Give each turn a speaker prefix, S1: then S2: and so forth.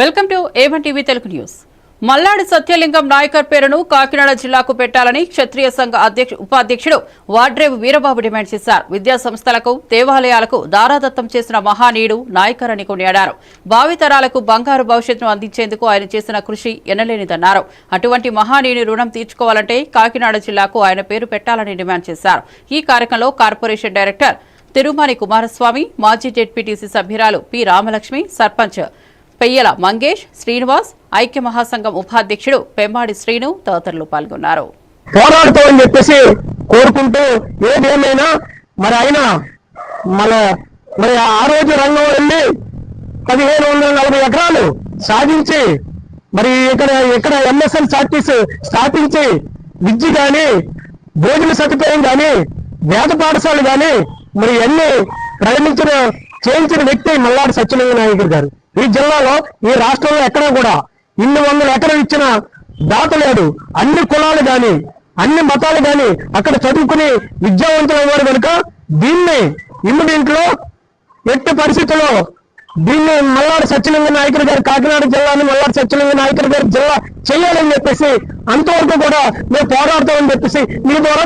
S1: Welcome to A one TV Telugu news. Malladi Satyalingam Nayakar పేరును కాకినాడ జిల్లాకు పెట్టాలని క్షత్రియ సంఘ అధ్యక్ష ఉపాధ్యక్షుడు వాడ్రేవు వీరబాబు డిమాండ్ చేశారు. విద్యా సంస్థలకు దేవాలయాలకు దారాదత్తం చేసిన మహానీయుడు నాయకర్ అని కొనియాడారు. భావితరాలకు బంగారు భవిష్యత్తును అందించేందుకు ఆయన చేసిన కృషి ఎనలేనిదన్నారు. అటువంటి మహానీయుని రుణం తీర్చుకోవాలంటే కాకినాడ జిల్లాకు ఆయన పేరు పెట్టాలని డిమాండ్ చేశారు. ఈ కార్యక్రమంలో కార్పొరేషన్ డైరెక్టర్ తిరుమణి కుమారస్వామి మాజీ జెడ్పీటీసీ సభ్యురాలు పి రామలక్ష్మి సర్పంచ్ పెయ్యల మంగేష్ శ్రీనివాస్ ఐక్య మహాసంఘం ఉపాధ్యక్షుడు పెమ్మాడి శ్రీను తదితరులు పాల్గొన్నారు.
S2: పోరాడుతామని చెప్పేసి కోరుకుంటూ ఏదేమైనా మరి ఆయన మన మరి ఆ రోజు రంగం వెళ్ళి పదిహేను వందల నలభై ఎకరాలు సాధించి మరి ఇక్కడ ఇక్కడ ఎంఎస్ఎల్ సార్టీస్ స్థాపించి విద్య గాని భోజన సదుపాయం కానీ వేద పాఠశాలలు గాని మరి అన్ని ప్రయాణించిన చేయించిన వ్యక్తి మల్లాడి సత్యనారాయణ నాయకుడు గారు. ఈ జిల్లాలో ఈ రాష్ట్రంలో ఎక్కడ కూడా ఇన్ని వందల ఎకరం ఇచ్చిన దాత లేడు. అన్ని కులాలు గాని అన్ని మతాలు గాని అక్కడ చదువుకుని విద్యావంతులు అయ్యారు కనుక దీన్ని ఇమ్మీడియంట్లో ఎట్టి పరిస్థితుల్లో దీన్ని మల్లాడు సత్యలింగ నాయకుడు గారు కాకినాడ జిల్లాని మల్లాడి సత్యలింగ నాయకుడు గారు జిల్లా చేయాలని చెప్పేసి అంతవరకు కూడా మేము పోరాడతామని చెప్పేసి మీ ద్వారా